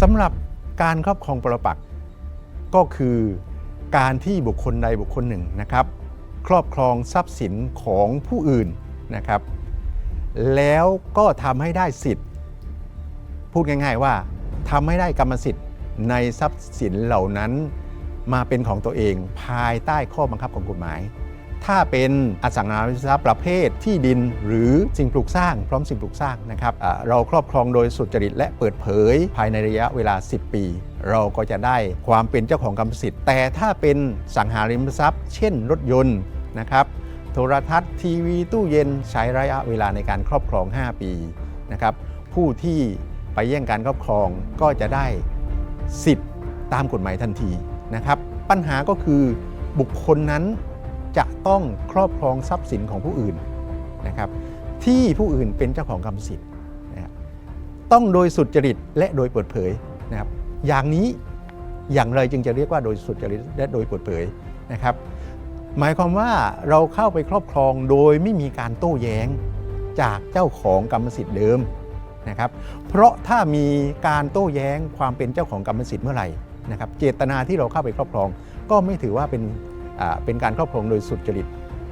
สำหรับการครอบครองปรปักษ์ก็คือการที่บุคคลใดบุคคลหนึ่งนะครับ ครอบครองทรัพย์สินของผู้อื่นนะครับ แล้วก็ทำให้ได้สิทธิ์ พูดง่ายๆว่าทำให้ได้กรรมสิทธิ์ในทรัพย์สินเหล่านั้นมาเป็นของตัวเองภายใต้ข้อบังคับของกฎหมาย ถ้าเป็นอสังหาริมทรัพย์ประเภทที่ดินหรือสิ่งปลูกสร้าง พร้อมสิ่งปลูกสร้างนะครับเราครอบครองโดยสุจริตและเปิดเผย ภายในระยะเวลา 10 ปี เราก็จะได้ความเป็นเจ้าของกรรมสิทธิ์ แต่ถ้าเป็นสังหาริมทรัพย์ เช่น รถยนต์นะครับโทรทัศน์ทีวีตู้เย็นใช้ระยะเวลาในการครอบครอง 5 ปีนะครับผู้ที่ไปแย่งการครอบครองก็จะได้สิทธิ์ตามกฎหมายทันทีนะครับ ปัญหาก็คือบุคคลนั้น จะต้องครอบครองทรัพย์สินของผู้อื่นนะครับที่ผู้อื่นเป็นเจ้าของกรรมสิทธิ์นะครับต้องโดยสุจริตและโดยเปิดเผยนะครับอย่างนี้อย่างไรจึงจะเรียกว่าโดยสุจริตและโดยเปิดเผยนะครับ หมายความว่าเราเข้าไปครอบครองโดยไม่มีการโต้แย้งจากเจ้าของกรรมสิทธิ์เดิมนะครับเพราะถ้ามีการโต้แย้งความเป็นเจ้าของกรรมสิทธิ์เมื่อไหร่นะครับเจตนาที่เราเข้าไปครอบครองก็ไม่ถือว่าเป็น เป็นการครอบครองโดยสุจริต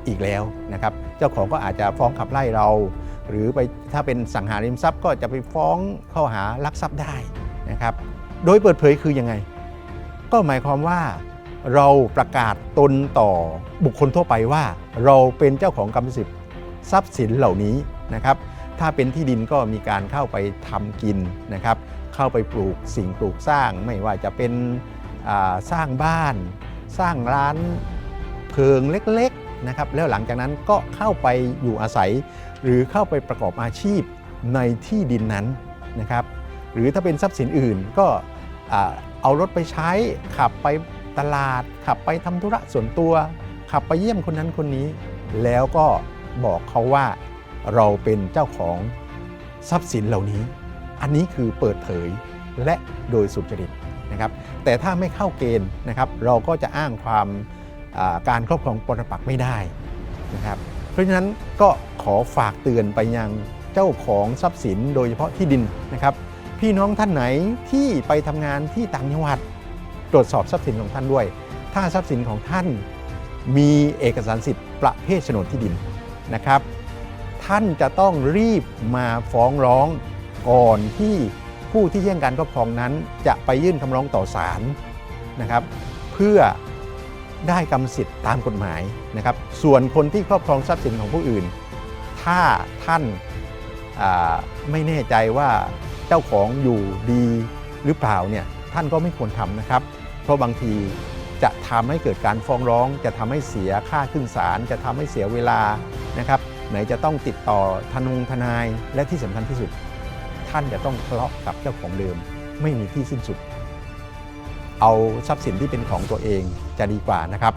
อีกแล้วนะครับ เจ้าของก็อาจจะฟ้องขับไล่เรา หรือไปถ้าเป็นสังหาริมทรัพย์ก็จะไปฟ้องข้อหารักทรัพย์ได้นะครับ โดยเปิดเผยคือยังไง ก็หมายความว่าเราประกาศตนต่อบุคคลทั่วไปว่า เราเป็นเจ้าของกรรมสิทธิ์ทรัพย์สินเหล่านี้นะครับ ถ้าเป็นที่ดินก็มีการเข้าไปทำกินนะครับ เข้าไปปลูกสิ่งปลูกสร้าง ไม่ว่าจะเป็นสร้างบ้าน สร้างร้าน เพิงเล็กๆนะครับแล้วหลังจากนั้นก็เข้าไปอยู่อาศัย หรือเข้าไปประกอบอาชีพในที่ดินนั้นนะครับหรือถ้าเป็นทรัพย์สินอื่นก็เอารถไปใช้ขับไปตลาด ขับไปทำธุระส่วนตัว ขับไปเยี่ยมคนนั้นคนนี้ แล้วก็บอกเขาว่าเราเป็นเจ้าของทรัพย์สินเหล่านี้ อันนี้คือเปิดเผยและโดยสุจริตนะครับ แต่ถ้าไม่เข้าเกณฑ์นะครับ เราก็จะอ้างความ การครอบครองปรปักษ์ไม่ได้นะครับเพราะฉะนั้นก็ขอฝากเตือนไปยังเจ้าของทรัพย์สินโดยเฉพาะที่ดินนะครับ พี่น้องท่านไหนที่ไปทำงานที่ต่างจังหวัดตรวจสอบทรัพย์สินของท่านด้วย ถ้าทรัพย์สินของท่านมีเอกสารสิทธิ์ประเภทโฉนดที่ดินนะครับ ท่านจะต้องรีบมาฟ้องร้องก่อนที่ผู้ที่แย่งการครอบครองนั้น จะไปยื่นคำร้องต่อศาลนะครับ เพื่อ ได้กรรมสิทธิ์ตามกฎหมายนะครับ ส่วนคนที่ครอบครองทรัพย์สินของผู้อื่น ถ้าท่านไม่แน่ใจว่าเจ้าของอยู่ดีหรือเปล่าเนี่ยท่านก็ไม่ควรทำนะครับ เพราะบางทีจะทำให้เกิดการฟ้องร้อง จะทำให้เสียค่าขึ้นศาลจะทำให้เสียเวลานะครับ ไหนจะต้องติดต่อทนงทนายและที่สำคัญที่สุด ท่านจะต้องทะเลาะกับเจ้าของเดิม ไม่มีที่สิ้นสุด เอาทรัพย์สินที่เป็นของตัวเองจะดีกว่านะครับ